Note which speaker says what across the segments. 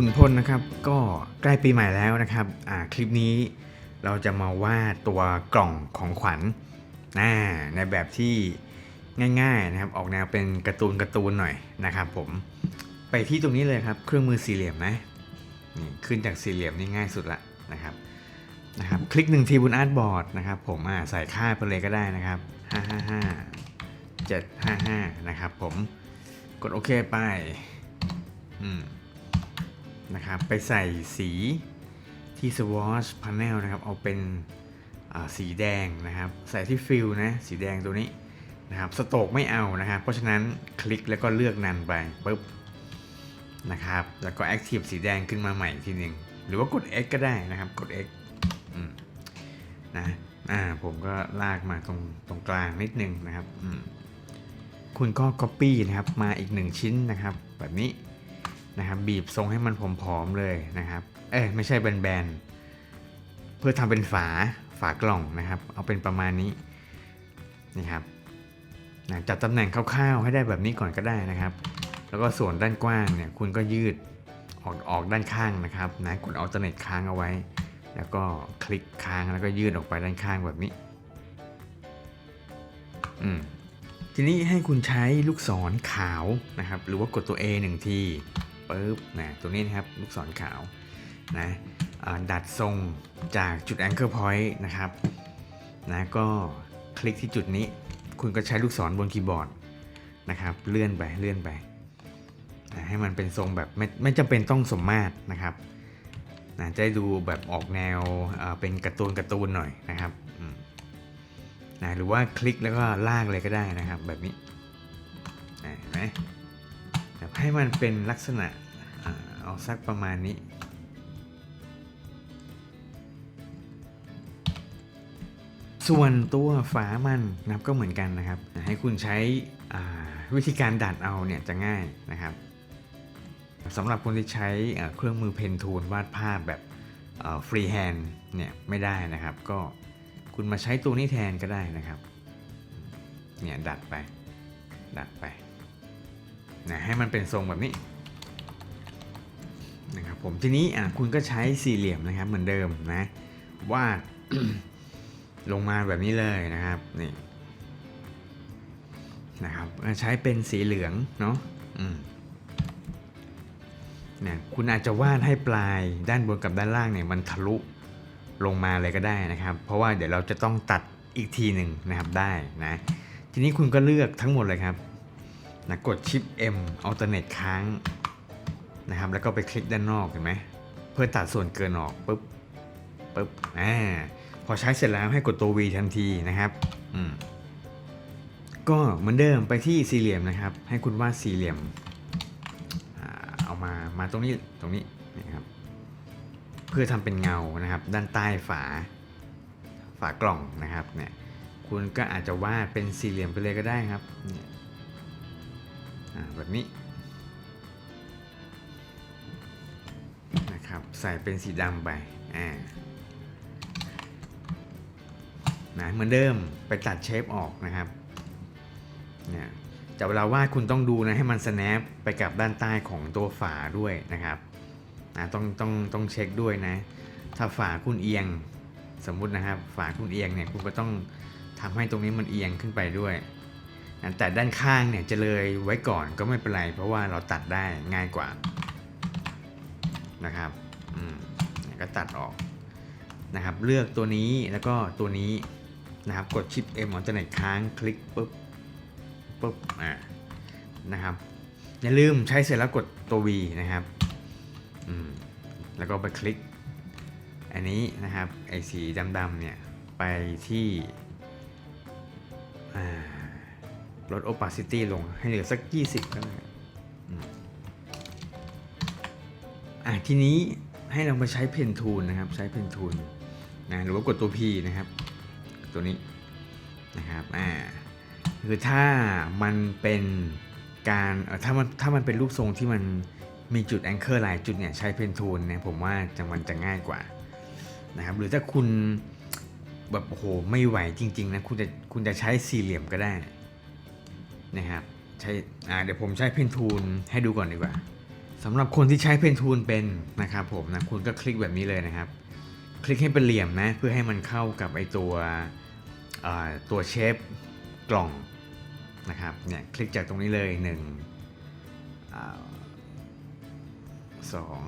Speaker 1: คุณพลนะครับ ก็ใกล้ปีใหม่แล้วนะครับคลิปนี้เราจะมาวาดตัวกล่องของขวัญนในแบบที่ง่ายๆนะครับ ออกแนวเป็นการ์ตูนการ์ตูนหน่อยนะครับผมไปที่ตรงนี้เลยครับ เครื่องมือสี่เหลี่ยมนะนี่ขึ้นจากสี่เหลี่ยมนี่ง่ายสุดละนะครับนะครับคลิกหนึ่งทีบนอาร์ตบอร์ดนะครับผมใส่ค่าไปเลยก็ได้นะครับ555 755นะครับผมกดโอเคไปอืม นะครับไปใส่สีที่ swatch panel นะครับเอาเป็นสีแดงนะครับใส่ที่ฟิลนะสีแดงตัวนี้นะครับสโตกไม่เอานะครับเพราะฉะนั้นคลิกแล้วก็เลือกนันไปปุ๊บนะครับแล้วก็ active สีแดงขึ้นมาใหม่อีกทีหนึ่งหรือว่ากด X ก็ได้นะครับกด X อืมนะอ่าผมก็ลากมาตรงตรงกลางนิดนึงนะครับคุณก็ copy นะครับมาอีกหนึ่งชิ้นนะครับแบบนี้ นะครับบีบทรงให้มันผอมๆเลยนะครับ เอ้ยไม่ใช่แบนๆ เพื่อทำเป็นฝาฝากล่องนะครับ เอาเป็นประมาณนี้นี่ครับนะจัดตำแหน่งคร่าวๆ ให้ได้แบบนี้ก่อนก็ได้นะครับ แล้วก็ส่วนด้านกว้างเนี่ยคุณก็ยืดออกออกด้านข้างนะครับนะกดอัลเทอร์เนทค้างเอาไว้ แล้วก็คลิกค้างแล้วก็ยืดออกไปด้านข้างแบบนี้อืมทีนี้ให้คุณใช้ลูกศรขาวนะครับ หรือว่ากดตัว A หนึ่งที ปุ๊บนะตัวนี้นะครับลูกศรขาวนะดัดทรงจากจุด anchor point นะครับนะก็คลิกที่จุดนี้ คุณก็ใช้ลูกศรบนคีย์บอร์ดนะครับ เลื่อนไปเลื่อนไปนะให้มันเป็นทรงแบบไม่ไม่จำเป็นต้องสมมาตรนะครับนะจะได้ดูแบบออกแนวเเป็นการ์ตูนการ์ตูนหน่อยนะครับนะหรือว่าคลิกแล้วก็ลากเลยก็ได้นะครับแบบนี้นะเห็นไหม ให้มันเป็นลักษณะอ่าเอาสักประมาณนี้ ส่วนตัวฝามันนะครับก็เหมือนกันนะครับ ให้คุณใช้วิธีการดัดเอาเนี่ยจะง่ายนะครับสำหรับคนที่ใช้เครื่องมือเพนทูลวาดภาพแบบฟรีแฮนด์เนี่ยไม่ได้นะครับ ก็คุณมาใช้ตัวนี้แทนก็ได้นะครับ เนี่ยดัดไป ดัดไป นะให้มันเป็นทรงแบบนี้นะครับผมทีนี้อะคุณก็ใช้สี่เหลี่ยมนะครับเหมือนเดิมนะวาดลงมาแบบนี้เลยนะครับนี่นะครับใช้เป็นสีเหลืองเนาะอืมนี่ยคุณอาจจะวาดให้ปลายด้านบนกับด้านล่างเนี่ยมันทะลุลงมาเลยก็ได้นะครับ เพราะว่าเดี๋ยวเราจะต้องตัดอีกทีหนึ่งนะครับได้นะทีนี้คุณก็เลือกทั้งหมดเลยครับ นะกดชิป M alternate ค้างนะครับ แล้วก็ไปคลิกด้านนอกเห็นไหมเพื่อตัดส่วนเกินออกปุ๊บปุ๊บอ่าพอใช้เสร็จแล้วให้กดตัว V ทันทีนะครับอืมก็เหมือนเดิมไปที่สี่เหลี่ยมนะครับ ให้คุณวาดสี่เหลี่ยมอเอามามาตรงนี้ตรงนี้นะครับ เพื่อทำเป็นเงานะครับ ด้านใต้ฝาฝากล่องนะครับเนี่ยคุณก็อาจจะวาดเป็นสี่เหลี่ยมไปเลยก็ได้ครับเนี่ย แบบนี้นะครับใส่เป็นสีดำไปอ่านะเหมือนเดิมไปตัดเชฟออกนะครับเนี่ยแต่เวลาวาดคุณต้องดูนะให้มัน snap ไปกับด้านใต้ของตัวฝาด้วยนะครับนะต้องต้องต้องเช็คด้วยนะ ถ้าฝาคุณเอียงสมมุตินะครับ ฝาคุณเอียงเนี่ยคุณก็ต้องทำให้ตรงนี้มันเอียงขึ้นไปด้วย แต่ด้านข้างเนี่ยจะเลยไว้ก่อนก็ไม่เป็นไร เพราะว่าเราตัดได้ง่ายกว่านะครับอืมก็ตัดออกนะครับ เลือกตัวนี้แล้วก็ตัวนี้นะครับ กดชิป M อัลเทอร์เนทค้างคลิกปุ๊บปุ๊บอ่านะครับ อย่าลืมใช้เสร็จแล้วกดตัว V นะครับอืมแล้วก็ไปคลิก อันนี้นะครับไอสีดำๆเนี่ยไปที่อ่า ลด opacity ลงให้เหลือสัก 20ก็ได้อะทีนี้ให้เรามาใช้เพนทูลนะครับ ใช้เพนทูลนะหรือว่ากดตัว P นะครับ ตัวนี้นะครับอ่าคือถ้ามันเป็นการเอ่อถ้ามันถ้ามันเป็นรูปทรงที่มันมีจุดแองเกอร์หลายจุดเนี่ยใช้เพนทูลเนี่ยผมว่าจะมันจะง่ายกว่านะครับหรือถ้าคุณแบบโอ้โหไม่ไหวจริง ๆ นะ คุณจะคุณจะใช้สี่เหลี่ยมก็ได้ นะครับใช้อ่เดี๋ยวผมใช้เพนทูลให้ดูก่อนดีกว่าสำหรับคนที่ใช้เพนทูลเป็นนะครับผมนะคุณก็คลิกแบบนี้เลยนะครับ คลิกให้เป็นเหลี่ยมนะเพื่อให้มันเข้ากับไอตัวตัวเชฟกล่องนะครับเนี่ยคลิกจากตรงนี้เลยหนึ่งสอง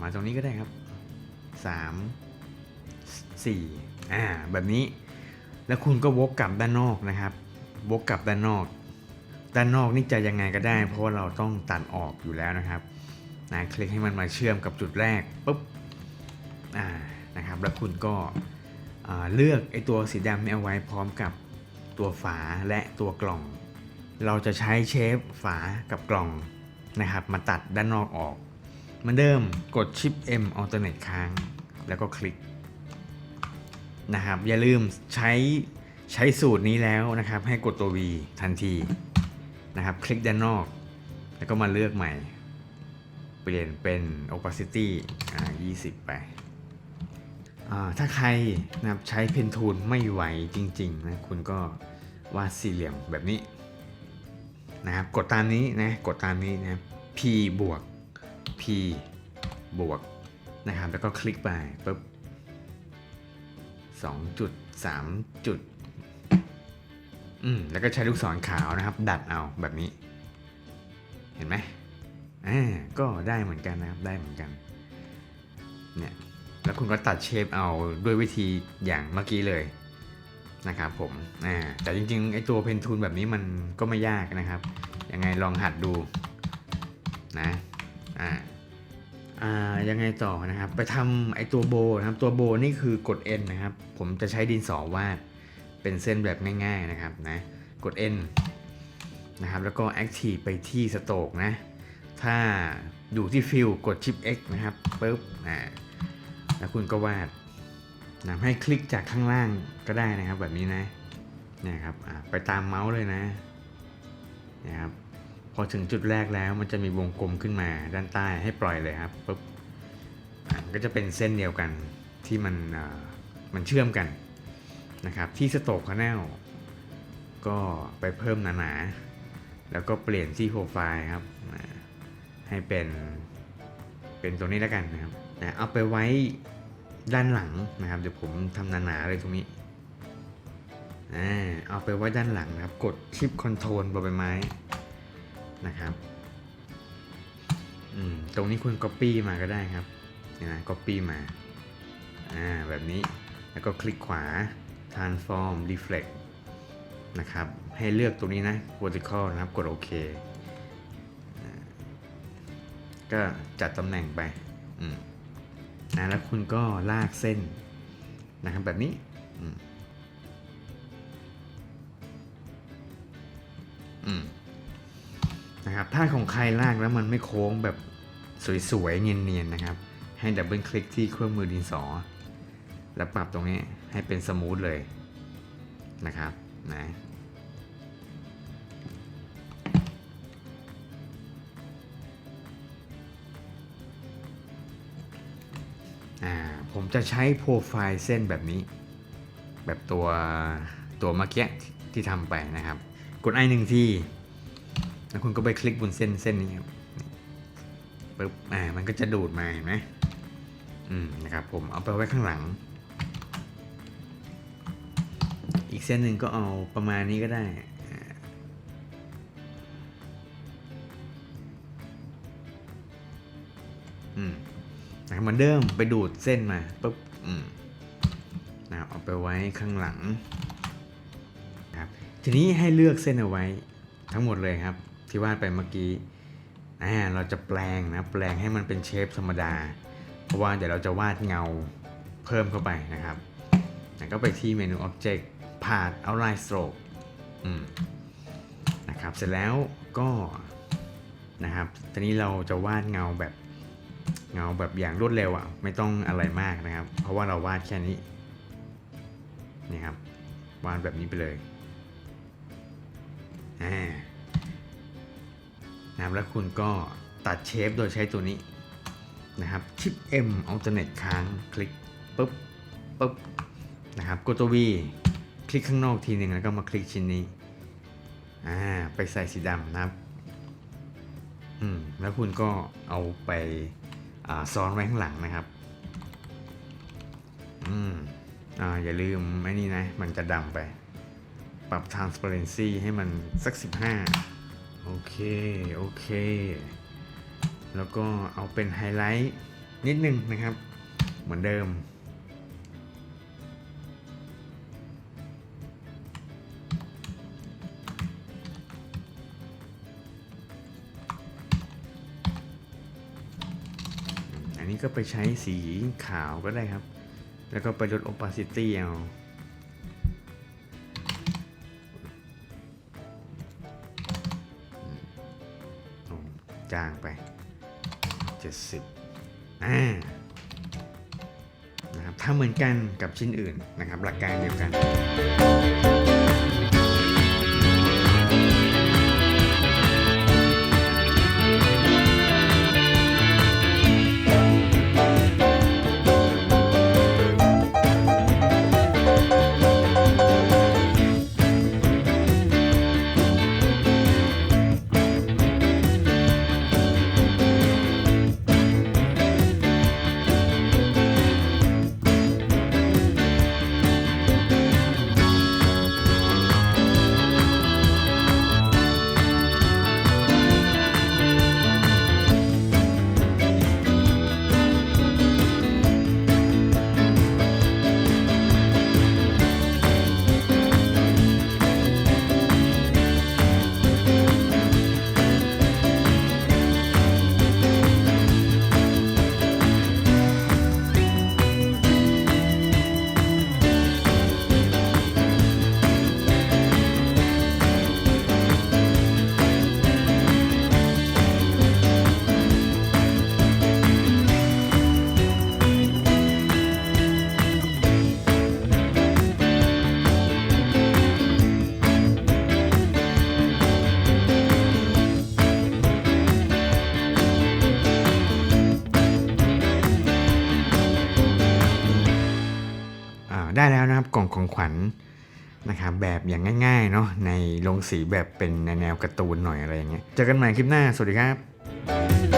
Speaker 1: มาตรงนี้ก็ได้ครับสามสี่อ่าแบบนี้ แล้วคุณก็วกกลับด้านนอกนะครับ วกกลับด้านนอก ด้านนอกนี่จะยังไงก็ได้ เพราะว่าเราต้องตัดออกอยู่แล้วนะครับนะคลิกให้มันมาเชื่อมกับจุดแรกปุ๊บอ่านะครับ แล้วคุณก็เลือกไอ้ตัวสีดำนี่เอาไว้พร้อมกับตัวฝาและตัวกล่อง เราจะใช้เชฟฝากับกล่องนะครับ มาตัดด้านนอกออกเหมือนเดิมกดชิป M alternate ค้าง แล้วก็คลิก นะครับอย่าลืมใช้ใช้สูตรนี้แล้วนะครับ ให้กดตัว V ทันทีนะครับ คลิกด้านนอก แล้วก็มาเลือกใหม่ เปลี่ยนเป็น opacity อ่า20 ไปอ่าถ้าใครนะครับใช้เพนทูลไม่ไหวจริงๆนะคุณก็วาดสี่เหลี่ยมแบบนี้นะครับกดตามนี้นะกดตามนี้นะ P บวก P บวกนะครับแล้วก็คลิกไปปุ๊บ 2 จุด 3 จุด อืม แล้วก็ใช้ลูกศรขาวนะครับ ดัดเอาแบบนี้ เห็นไหมอ่า ก็ได้เหมือนกันนะครับ ได้เหมือนกัน เนี่ย แล้วคุณก็ตัดเชฟเอาด้วยวิธีอย่างเมื่อกี้เลยนะครับผม อ่า แต่จริงๆ ไอตัวเพนทูลแบบนี้มันก็ไม่ยากนะครับ ยังไงลองหัดดูนะ อ่าอ่า ยังไงต่อนะครับ ไปทำไอตัวโบนะครับตัวโบนี่คือกด N นะครับ ผมจะใช้ดินสอวาดเป็นเส้นแบบง่าย ๆนะครับนะกด N นะครับแล้วก็ Active ไปที่สโตกนะ ถ้าอยู่ที่ฟิลกดชิป X นะครับปุ๊บอ่าแล้วคุณก็วาดนะให้คลิกจากข้างล่างก็ได้นะครับแบบนี้นะนะครับไปตามเมาส์เลยนะนะครับ พอถึงจุดแรกแล้วมันจะมีวงกลมขึ้นมาด้านใต้ให้ปล่อยเลยครับปุ๊บก็จะเป็นเส้นเดียวกันที่มันมันเชื่อมกันนะครับที่สโตกคาแนลก็ไปเพิ่มหนาๆ แล้วก็เปลี่ยนที่โปรไฟล์ครับให้เป็นเป็นตรงนี้แล้วกันนะครับนะเอาไปไว้ด้านหลังนะครับเดี๋ยวผมทำหนาๆเลยตรงนี้เอาไปไว้ด้านหลังนะครับ กดชิปคอนโทรลบนใบไม้ นะครับอืมตรงนี้คุณ Copy มาก็ได้ครับเนี่ยนะ Copy มาอ่าแบบนี้แล้วก็คลิกขวา Transform Reflect นะครับให้เลือกตรงนี้นะ Vertical นะครับกดโอเคก็จัดตำแหน่งไปอืมนะแล้วคุณก็ลากเส้นนะครับแบบนี้อืม นะครับถ้าของใครลากแล้วมันไม่โค้งแบบสวยๆ เนียนๆ นะครับ ให้ดับเบิลคลิกที่เครื่องมือดินสอ แล้วปรับตรงนี้ให้เป็นสมูทเลยนะครับนะผมจะใช้โปรไฟล์เส้นแบบนี้ แบบตัวตัวเมื่อกี้ที่ทำไปนะครับ กดไอหนึ่งที แล้วคุณก็ไปคลิกบนเส้นเส้นนี้ครับปึ๊บอ่ามันก็จะดูดมาเห็นไหมอืมนะครับผมเอาไปไว้ข้างหลัง อีกเส้นหนึ่งก็เอาประมาณนี้ก็ได้อ่าอืมนะครับเหมือนเดิมไปดูดเส้นมาปุ๊บอืมนะครับเอาไปไว้ข้างหลังครับทีนี้ให้เลือกเส้นเอาไว้ทั้งหมดเลยครับ ที่วาดไปเมื่อกี้อ่าเราจะแปลงนะแปลงให้มันเป็นเชฟธรรมดา เพราะว่าเดี๋ยวเราจะวาดเงาเพิ่มเข้าไปนะครับแล้วก็ไปที่เมนู Object ผ่าน Outline Stroke นะครับเสร็จแล้วก็นะครับทีนี้เราจะวาดเงาแบบเงาแบบอย่างรวดเร็วอะ่ะไม่ต้องอะไรมากนะครับ เพราะว่าเราวาดแค่นี้นี่ครับวาดแบบนี้ไปเลยอ่า นะครับแล้วคุณก็ตัดเชฟโดยใช้ตัวนี้นะครับชิป M alternate ค้างคลิกปุ๊บปุ๊บนะครับกดตัว V คลิกข้างนอกทีหนึ่งแล้วก็มาคลิกชิ้นนี้อ่าไปใส่สีดำนะครับอืมแล้วคุณก็เอาไปอ่าซ้อนไว้ข้างหลังนะครับอืมอ่าอย่าลืมไอ้นี่นะ มันจะดำไป ปรับ transparency ให้มันสัก 15 โอเค โอเค แล้วก็เอาเป็นไฮไลท์นิดนึงนะครับ เหมือนเดิม อันนี้ก็ไปใช้สีขาวก็ได้ครับ แล้วก็ไปลด opacity เอา จางไป 70อ่านะครับถ้าเหมือนกันกับชิ้นอื่นนะครับ หลักการเดียวกัน ของขวัญนะครับแบบอย่างง่ายๆเนาะในลงสีแบบเป็นในแนวการ์ตูนหน่อยอะไรอย่างเงี้ยเจอกันใหม่คลิปหน้า สวัสดีครับ